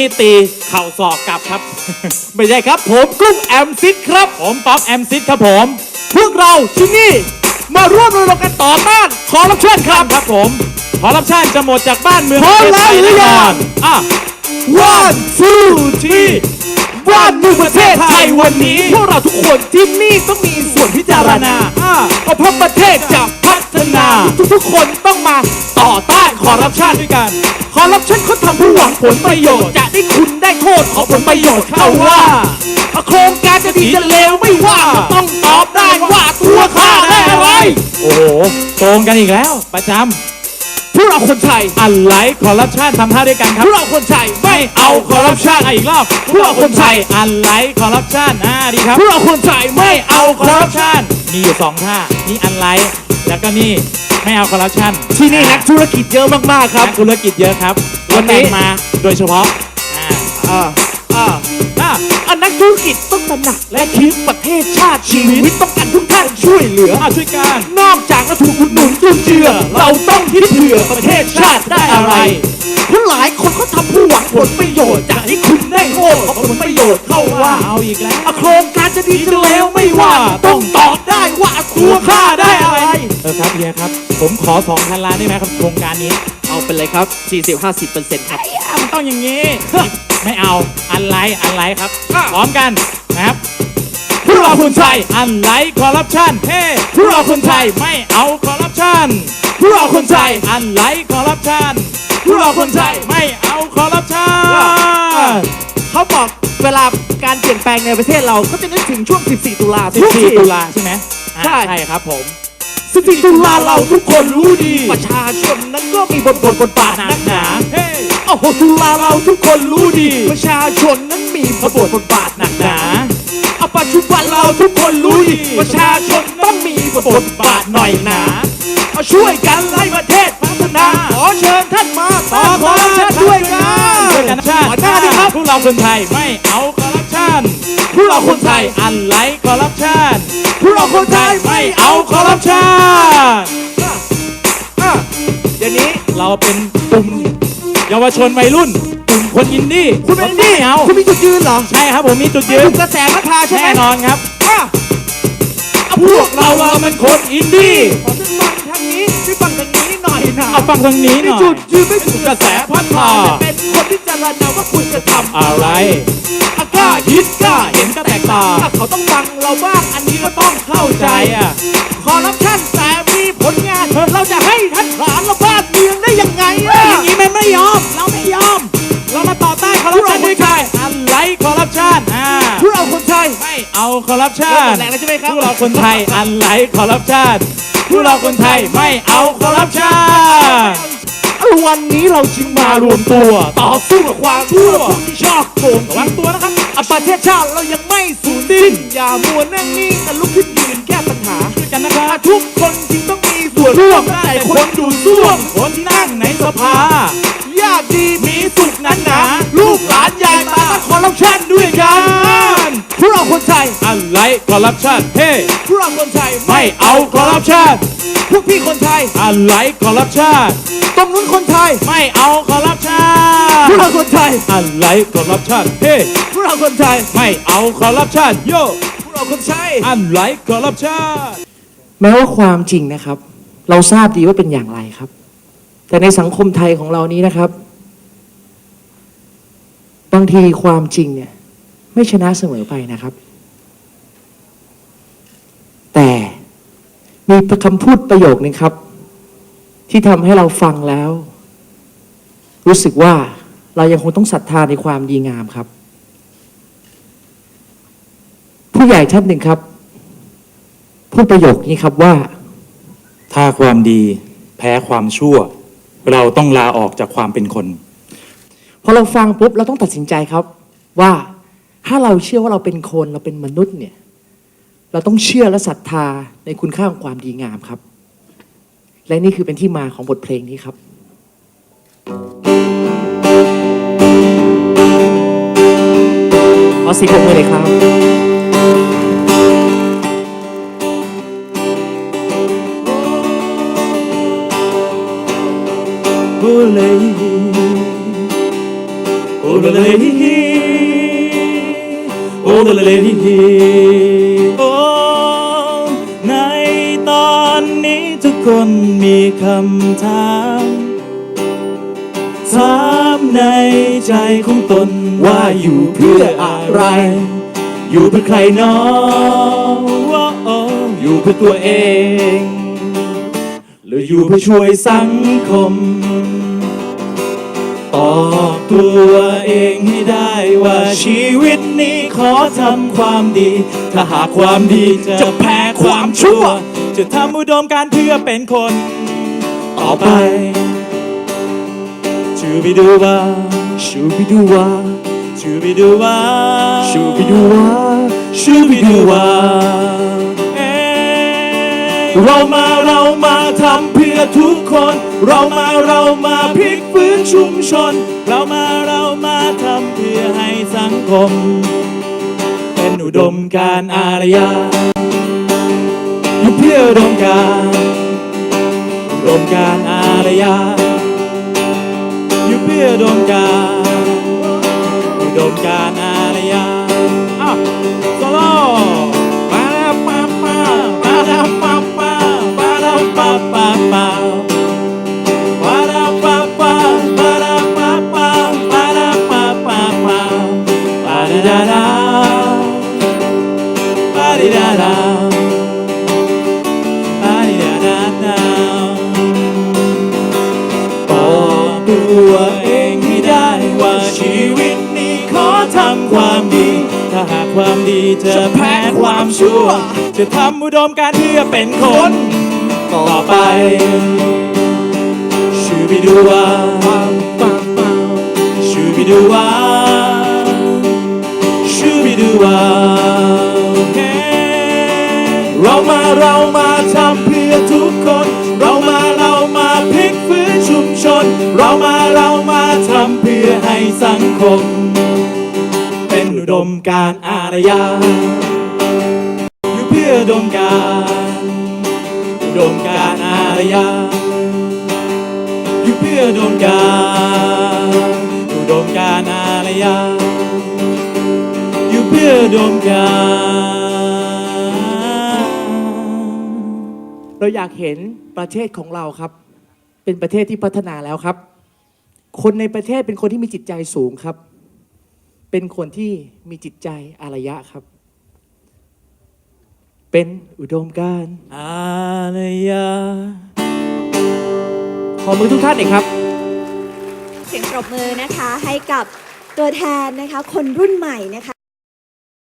นี่ตีเข่าศอกกลับครับ ไม่ใช่ครับผมกุ้งแอมซิดครับ ผมป๊อปแอมซิดครับผม พวกเราที่นี่มาร่วมรณรงค์กันต่อต้านคอร์รัปชันคครัรับบครับผมคอร์รัปชันจะหมดจากบ้านเมืองพร้อมแล้วหรือยังอะ one two three วันหนึ่งประเทศไทยวันนี้ พวกเราทุกคนที่นี่ต้องมีส่วนพิจารณาอ่าเพราะประเทศจะพัฒนา ทุกๆคนต้องมาต่อต้านค อร์รัปชันด้วยกันคอร์รัปชันเขาทำเพื่อหวังผลประโยชน์ จะได้คุณได้โทษขอผลประโยชน์เข้าว่าโครงการจะดีจะเลวไม่ว่าต้องตอบได้ว่าตัวข้าได้อะไรโอ้โหโกงกันอีกแล้ว ประจพวกเราคนไทยำอะไรคอร์รัปชันทำท่าด้วยกันคพรับวกเราคนไทยไม่เอาคอร์รัปชันอีกรอบพวกเราคนไทยอะไรคอร์รัปชันอ่าดีครับพวกเราคนไทยไม่เอาคอร์รัปชันชันมีอยู่สองท่านี่อะไรแล้วก็นี่ ไม่เอาคอร์รัปชันที่นี่นักธุรกิจเยอะมากๆครับ นักธุรกิจเยอะครับวันนี้เราแต่งมาโดยเฉพาะอ่าอ่าอ่าอะอันนักธุรกิจต้องตระหนักและคิดประเทศชาติชีวิตต้องการทุกท่านช่วยเหลืออะช่วยกันนอกจากจะถูกอุดหนุนจุนเจือ เราต้องคิดเผื่อประเทศชาติได้อะไรเพราะหลายคนเขาทำเพื่อหวังผลประโยชน์จากที่คุณได้โทษของผลประโยชน์เข้าว่าเอาอีกแล้วอะโครงการจะดีจะเลวไม่ว่า ต้องตอบได้ว่าตัวข้าได้ อะไรเออครับเฮียครับ ผมขอสองพันล้านได้ไหมครับโครงการนี้ เอาไปเลยครับ 40-50%ครับไอ้ยามันต้องอย่างนี้ ไม่เอาอะไรอะไรครับอะ พร้อมกันนะครับพวกเราคนไทยอะไรคอร์รัปชันเฮ้พวกเราคนไทยไม่เอาคอร์รัปชันพวกเราคนไทยอะไรคอร์รัปชันพวกเราคนไทยไม่เอาคอร์รัปชัน เขาบอกเวลาการเปลี่ยนแปลงในประเทศเราก็จะนึกถึงช่วง 14 ตุลาทุกที 14ตุลาใช่ไหมอะใช่ ใช่ครับผม 14ตุลาเราทุกคนรู้ดี ประชาชนนั้นก็มีบทบทบทบาทหนันักกหหนานาเฮ้โอ้โหตุลาเราทุกคนรู้ดี ประชาชนนั้นมีบทบทบทบาทหนักหหนานาเอาปัจจุบันเราทุกคนรู้ดี ประชาชนต้องมีบทบทบาทหน่อยหนาเอาช่วยกันให้ประเทศพัฒนาขอเชิญท่านมาต่อคอร์รัปชันด้วยกันด้วยกันชาติขอหน้าดีครับพวกเราคนไทยไม่เอา คนไทยอะไรคอร์รัปชันพวกเราคนไทยไม่เอาคอร์รัปชันอะเดี๋ยวนี้เราเป็นกลุ่มเยาวชนวัยรุ่นกลุ่มคนอินดี้คุณเป็นนี่ไม่เอาคุณมีจุดยืนเหรอ ใช่ครับผมมีจุดยืนถูกกระแสพัฒนาใช่ไหมแน่นอนครับอะเอาพวกเราเราอะเราเป็นคนอินดี้ขอขึ้นฟัง ทางนี้ช่วยฟังทางนี้หน่อยนะเอาฟังทางนี้หมีน่อยจุดยืนไม่ถูกกระแสพัฒนาเป็นคนที่จะระนาว่าคุณจะทำอะไรอะกล้าคิดกล้าเห็นก็แตกต่างถ้าเขาต้องฟังเราบ้างอันนี้ก็ต้องเข้าใจใจอะคอร์รัปชันแต่มีผลงาน เราจะให้ท่านผลานเราบ้านเมืองได้ยังไงออะย่างนี้มันไม่ยอม เราไม่ยอม เรามาต่อต้านคอร์รัปชันด้วยกันอะไรคอร์รัปชันอ่าพวกเราคนไทยไม่เอาคอร์รัปชัเริ่มหมนดแรงแล้วใช่ไหมครับพวกเราคนไทยอะไรคอร์รัปชัน พวกเราคนไทยไม่เอาคอร์รัปชันวันนี้เราจึงมารวมตัว ต่อสู้กับความชั่วพวกที่ชอบโกงระวังตัวนะครับอะประเทศชาติเรายังไม่สูญสิ้นอย่ามัวนั่งนิ่งแต่ลุกขึ้นยืนแก้ปัญหาช่วยกันนะครับอะทุกคนจึงต้องมีส่วนร่วมตั้งแต่คนดูดซ่วมคนที่นั่งในสภาญาติดี คอร์รัปชันเฮ้พวกเราคนไทยไม่เอาคอร์รัปชันพวกพี่คนไทย อะไรคอร์รัปชันตรงนู้นคนไทยไม่เอาคอร์รัปชันพวกเราคนไทยอะไรคอร์รัปชันเฮ้พวกเราคนไทยไม่เอาคอร์รัปชันโยพวกเราคนไทยอะไรคอร์รัปชัน แม้ว่าความจริงนะครับ เราทราบดีว่าเป็นอย่างไรครับ แต่ในสังคมไทยของเรานี้นะครับ บางทีความจริงเนี่ย ไม่ชนะเสมอไปนะครับ แต่ มีคำพูดประโยคนึงครับ ที่ทำให้เราฟังแล้ว รู้สึกว่าเรายังคงต้องศรัทธาในความดีงามครับ ผู้ใหญ่ท่านหนึ่งครับ พูดประโยคนี้ครับว่า ถ้าความดีแพ้ความชั่ว เราต้องลาออกจากความเป็นคน พอเราฟังปุ๊บเราต้องตัดสินใจครับ ว่าถ้าเราเชื่อว่าเราเป็นคนเราเป็นมนุษย์เนี่ย เราต้องเชื่อและศรัทธาในคุณค่าของความดีงามครับ และนี่คือเป็นที่มาของบทเพลงนี้ครับ ขอสียงปรบมือเลยครับโลเลฮิฮิโอเลโอ้ใน มีคำถามถามในใจของตนว่าอยู่เพื่ออะไร อยู่เพื่อใครน้องอยู่เพื่อตัวเอง หรืออยู่เพื่อช่วยสังคม ตอบตัวเองให้ได้ว่าชีวิตนี้ขอทำความดี ถ้าหากความดีจะแพ้ความชั่ว จะทำอุดมการณ์เพื่อเป็นคน ต่อไป ชูบิดูว่า ชูบิดูว่า ชูบิดูว่า ชูบิดูว่า ชูบิดูว่าเอ๊ะเรามาเรามาทำ เพื่อทุกคน เรามาเรามาพลิกฟื้นชุมชน เรามาเรามาทำเพื่อให้สังคม เป็นอุดมการอารยะอยู่เพื่ออุดมการอุดมการอารยะอยู่เพื่ออุดมการอุดมการอา ความดี ถ้าหากความดีจะแพ้ความชั่ว จะทำอุดมการเพื่อเป็นคนต่อไปชูบิดูว่าชูบิดูว่าชูบิดูว่าเรามาเรามาทำเพื่อทุกคน เรามาเรามาพลิกฟื้นชุมชน เรามาเรามาทำเพื่อให้สังคม ดมการอารยะอยู่เพื่อดมการอุดมการอารยะอยู่เพื่อดมการอุดมการอารยะอยู่เพื่อดมการ เราอยากเห็นประเทศของเราครับ เป็นประเทศที่พัฒนาแล้วครับ คนในประเทศเป็นคนที่มีจิตใจสูงครับ เป็นคนที่มีจิตใจอารยะครับ เป็นอุดมการณ์อารยะขอมือทุกท่านหน่อยครับ เสียงปรบมือนะคะให้กับตัวแทนนะคะ คนรุ่นใหม่นะคะ